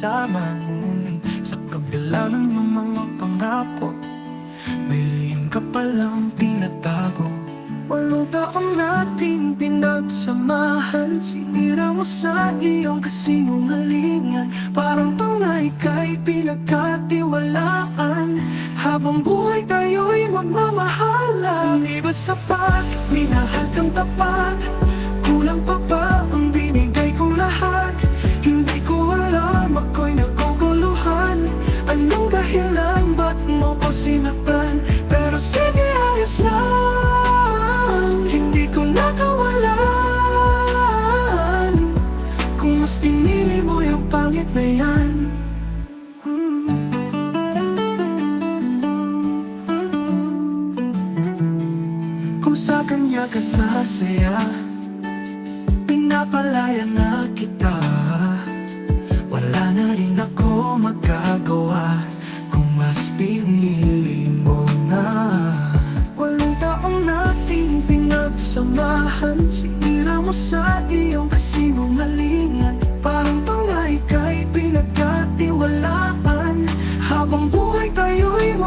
magkasama Ngunit sa kabila ng iyong mga pangako May lihim ka palang tinatago. Walong taong nating pinagsamahan Sinira mo sa iyong kasinungalingan. Parang tanga ika'y pinagkatiwalaan. Habang buhay tayo'y magmamahalan Anong dahilan, ba't mo ko sinaktan? Pero sige, ayos lang Hindi ko nakawalan Kung mas pinili mo yung pangit na yan. Kung sa kanya ka sasaya Pinapalaya na kita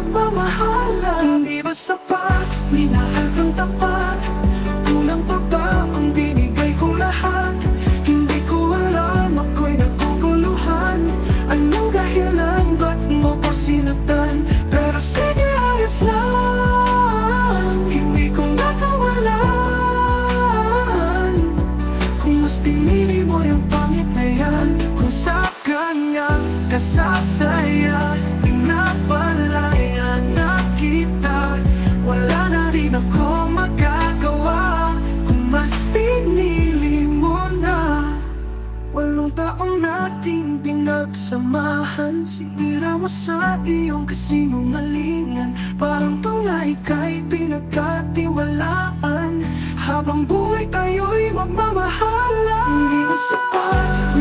tayo'y magmamahalan Hindi ba sapat, minahal kang tapat. Kulang pa ba ang binigay kong lahat? Hindi ko alam, ako'y naguguluhan. Anong dahilan, ba't mo ko sinaktan? Pero sige, ayos lang. Hindi ko nakawalan. Kung mas pinili mo yung pangit na yan Kung sa kanya ka pinagsamahan Sinira mo sa iyong kasinungalingan. Parang tanga ika'y pinagkatiwalaan. Habang buhay tayo'y magmamahalan Hindi na sapat,